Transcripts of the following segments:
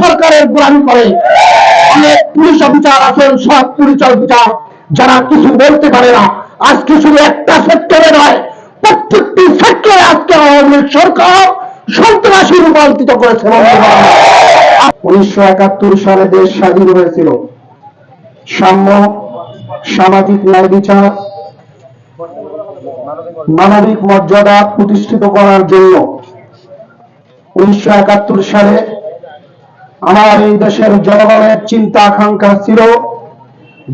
সরকারের গোলামি করে। অনেক পুলিশ অফিসার আছেন, সব পুলিশ অফিসার, যারা কিছু বলতে পারে না। আজকে শুধু একটা সেক্টরে নয়, প্রত্যেকটি সেক্টরে আজকে আওয়ামী লীগ সরকার সন্ত্রাসী রূপান্তরিত করেছে। উনিশশো একাত্তর সালে দেশ স্বাধীন হয়েছিল। সাম্য, সামাজিক ন্যায় বিচার, মানবিক মর্যাদা প্রতিষ্ঠিত করার জন্য উনিশশো একাত্তর সালে আমার এই দেশের জনগণের চিন্তা, আকাঙ্ক্ষা ছিল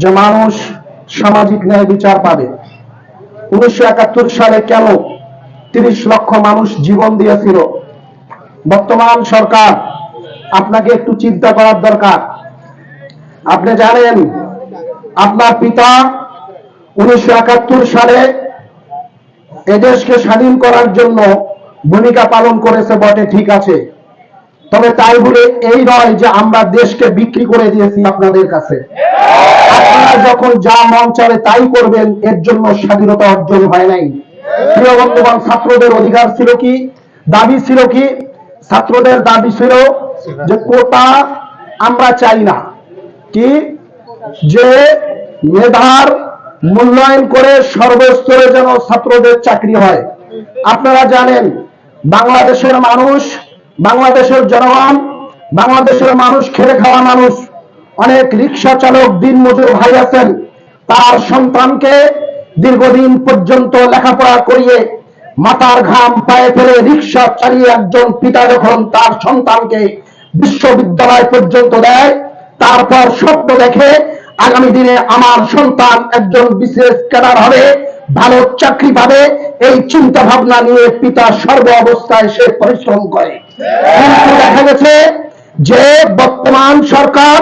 যে মানুষ সামাজিক ন্যায় বিচার পাবে। উনিশশো একাত্তর সালে কেন তিরিশ লক্ষ মানুষ জীবন দিয়েছিল? বর্তমান সরকার আপনাকে একটু চিন্তা করার দরকার। আপনি জানেন, আপনার পিতা উনিশশো একাত্তর সালে এদেশকে স্বাধীন করার জন্য ভূমিকা পালন করেছে বটে, ঠিক আছে। তবে তাই বলে এই নয় যে আমরা দেশকে বিক্রি করে দিয়েছি আপনাদের কাছে। আপনারা যখন যা মন চাবে তাই করবেন, এর জন্য স্বাধীনতা অর্জন হয় নাই। প্রিয় বন্ধুগণ, ছাত্রদের অধিকার ছিল কি? দাবি ছিল কি? ছাত্রদের দাবি ছিল যে কোটা আমরা চাই না। কি? যে মেধার মূল্যায়ন করে সর্বস্তরে যেন ছাত্রদের চাকরি হয়। আপনারা জানেন, বাংলাদেশের মানুষ বাংলাদেশের জনগণ, বাংলাদেশের মানুষ খেলে খাওয়া মানুষ, অনেক রিক্সা চালক দিন মজুর ভাই আছেন, তার সন্তানকে দীর্ঘদিন পর্যন্ত লেখাপড়া করিয়ে মাথার ঘাম পায়ে ফেলে রিক্সা চালিয়ে একজন পিতা যখন তার সন্তানকে বিশ্ববিদ্যালয় পর্যন্ত দেয়, তারপর স্বপ্ন দেখে আগামী দিনে আমার সন্তান একজন বিশেষ ক্যাডার হবে। ভালো চাকরি পাবে, এই চিন্তা ভাবনা নিয়ে পিতা সর্ব অবস্থায় সে পরিশ্রম করে। দেখা গেছে যে বর্তমান সরকার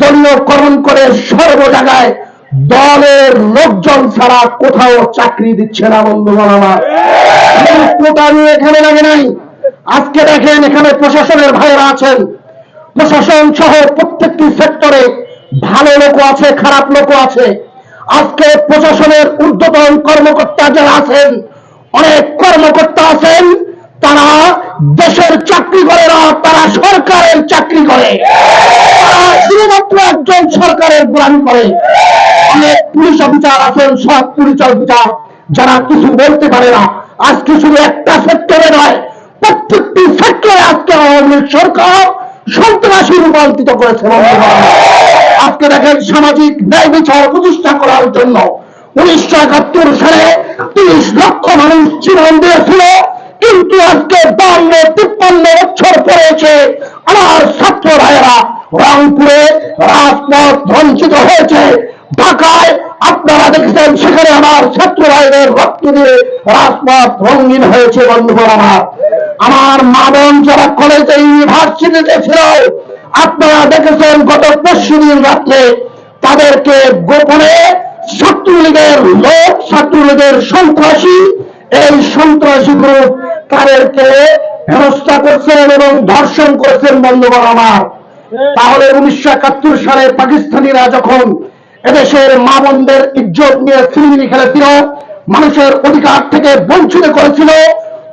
দলীয়করণ করে সর্ব জায়গায় দলের লোকজন ছাড়া কোথাও চাকরি দিচ্ছে না, বন্ধুগণ আমার। এখানে লাগে নাই। আজকে দেখেন এখানে প্রশাসনের ভাইয়েরা আছেন। প্রশাসন সহ প্রত্যেকটি সেক্টরে ভালো লোকও আছে, খারাপ লোকও আছে। আজকে প্রশাসনের ঊর্ধ্বতন কর্মকর্তা যারা আছেন, অনেক কর্মকর্তা আছেন, তারা দেশের চাকরি করে না, তারা সরকারের চাকরি করে। শুধুমাত্র একজন সরকারের গোলামি করে। অনেক পুলিশ অফিসার আছেন, সব পুলিশ অফিসার, যারা কিছু বলতে পারে না। আজকে শুধু একটা সেক্টরে নয়, প্রত্যেকটি সেক্টরে আজকে আওয়ামী লীগ সরকার সন্ত্রাসী রূপান্তরিত করেছে। আজকে দেখেন সামাজিক ন্যায় বিচার প্রতিষ্ঠা করার জন্য উনিশশো একাত্তর সালে তিরিশ লক্ষ মানুষ জীবন দিয়েছিল, কিন্তু আজকে বান্ন, তিপ্পান্ন বছর পরেছে আমার ছাত্র ভাইয়েরা, রংপুরে রাজপথ ধ্বংসিত হয়েছে। ঢাকায় আপনারা দেখেছেন, সেখানে আমার ছাত্র ভাইদের রক্ত দিয়ে রাজপথ রঙিন হয়েছে বন্ধুগণ আমার। আমার মা বোন যারা কলেজে ইউনিভার্সিটিতে ছিল আপনারা দেখেছেন গত পরশু দিন রাত্রে তাদেরকে গোপনে ছাত্রলীগের লোক, ছাত্রলীগের সন্ত্রাসী, এই সন্ত্রাসী গ্রুপ তাদেরকে হেনস্থা করছেন এবং ধর্ষণ করছেন, বন্ধুগণ আমার। তাহলে উনিশশো একাত্তর সালে পাকিস্তানিরা যখন এদেশের মা বোনদের ইজ্জত নিয়ে সিনেমি খেলেছিল, মানুষের অধিকার থেকে বঞ্চিত করেছিল,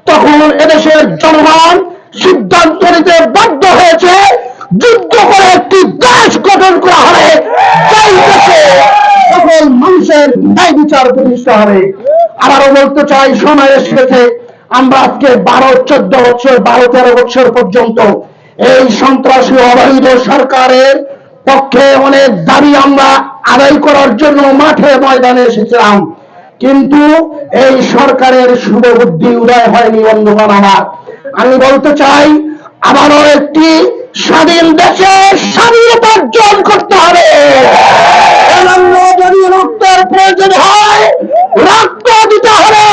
তখন এদেশের জনগণ সিদ্ধান্ত নিতে বাধ্য হয়েছে যুদ্ধ করে একটি দেশ গঠন করা হবে। যেই দেশে সকল মানুষের ন্যায় বিচার প্রতিষ্ঠা হবে। আবারও বলতে চাই, সময় এসেছে। আমরা আজকে বারো, চোদ্দ বছর, বারো, তেরো বছর পর্যন্ত এই সন্ত্রাসী অবৈধ সরকারের পক্ষে অনেক দাবি আমরা আদায় করার জন্য মাঠে ময়দানে এসেছিলাম। কিন্তু এই সরকারের শুভ বুদ্ধি উদয় হয়নি, বন্ধুগণ আমার। আমি বলতে চাই, আবারও একটি স্বাধীন দেশে স্বাধীনতা অর্জন করতে হবে। যদি রক্তের প্রয়োজন হয়, রক্ত দিতে হবে।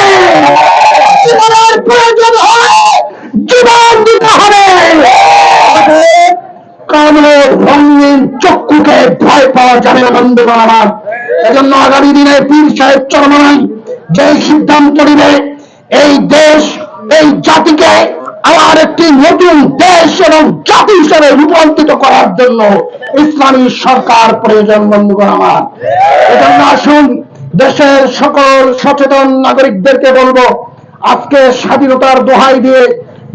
জীবনের প্রয়োজন হয়, জীবন দিতে হবে। চক্ষুকে ভয় পাওয়া যাবে না, বন্ধুগণ আমার। এজন্য আগামী দিনে পীর সাহেব চরমাই যে সিদ্ধান্ত নিবে, এই দেশ, এই জাতিকে আবার একটি নতুন দেশ এবং জাতি হিসেবে রূপান্তরিত করার জন্য ইসলামী সরকার প্রয়োজন, বন্ধুগণ আমার। এজন্য আসুন দেশের সকল সচেতন নাগরিকদেরকে বলব, আজকে স্বাধীনতার দোহাই দিয়ে,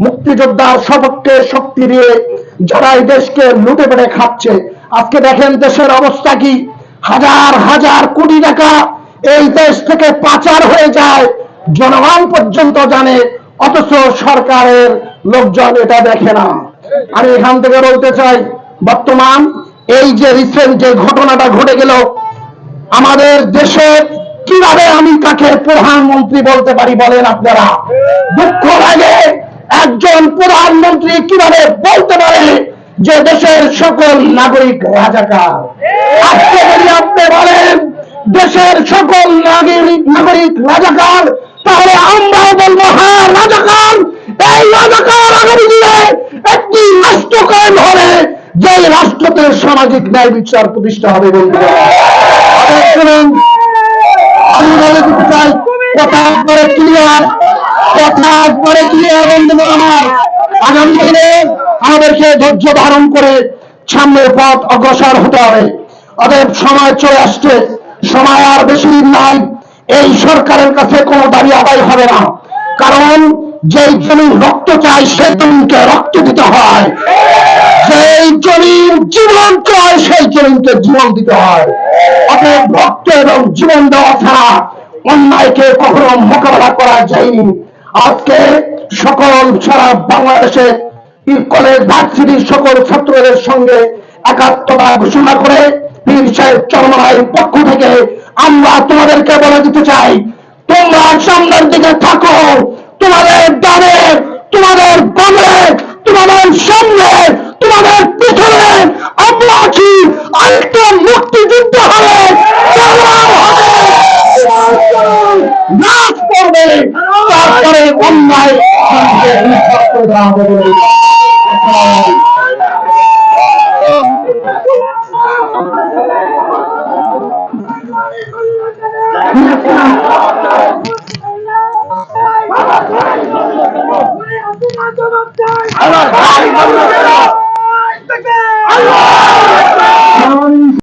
মুক্তিযোদ্ধার সপক্ষে শক্তি দিয়ে যারা দেশকে লুটে পেটে খাচ্ছে, আজকে দেখেন দেশের অবস্থা কি। হাজার হাজার কোটি টাকা এই দেশ থেকে পাচার হয়ে যায়, জনগণ পর্যন্ত জানে অথচ সরকারের লোকজন এটা দেখে না। আমি এখান থেকে বলতে চাই, বর্তমান এই যে রিসেন্ট যে ঘটনাটা ঘটে গেল, আমাদের দেশের কীভাবে আমি কাকে প্রধানমন্ত্রী বলতে পারি বলেন আপনারা? দুঃখ লাগে একজন প্রধানমন্ত্রী কীভাবে বলতে পারে যে দেশের সকল নাগরিক রাজাকার? আজকে যদি আপনি বলেন, দেশের সকল নাগরিক নাগরিক রাজাকার তাহলে আমরাও বলব হ্যাঁ রাজাকার। এই রাজাকার আগামী দিনে একটি রাষ্ট্র হবে যে রাষ্ট্রতে সামাজিক ন্যায় বিচার প্রতিষ্ঠা হবে শুনুন, আমি বলে দিতে চাই কথা একবারে ক্লিয়ার কথা একবারে ক্লিয়ার বন্ধু আমার। আগামী দিনে আমাদেরকে ধৈর্য ধারণ করে সামনের পথ অগ্রসর হতে হবে। অতএব সময় চলে আসছে সময় আর বেশি নাই। এই সরকারের কাছে কোনো দাবি আদায় হবে না। কারণ যেই জমি রক্ত চায়, সেই জমিকে রক্ত দিতে হয়। যেই জমির জীবন চায়, সেই জমিকে জীবন দিতে হয়। অতএব রক্ত এবং জীবন দেওয়া ছাড়া অন্যায়কে কখনো মোকাবেলা করা যায়নি। আজকে সকল সারা বাংলাদেশে কলেজ ভার্সিটির সকল ছাত্রদের সঙ্গে একাত্মতা ঘোষণা করে পীর সাহেব চরমায়ের পক্ষ থেকে আমরা তোমাদেরকে বলে দিতে চাই তোমরা সামনের দিকে থাকো তোমাদের ডানে তোমাদের বামে তোমাদের সামনে তোমাদের পিছনে। আমরা আছি আরেকটা মুক্তিযুদ্ধ হবে, নাচ করবে তারপরে অন্যায়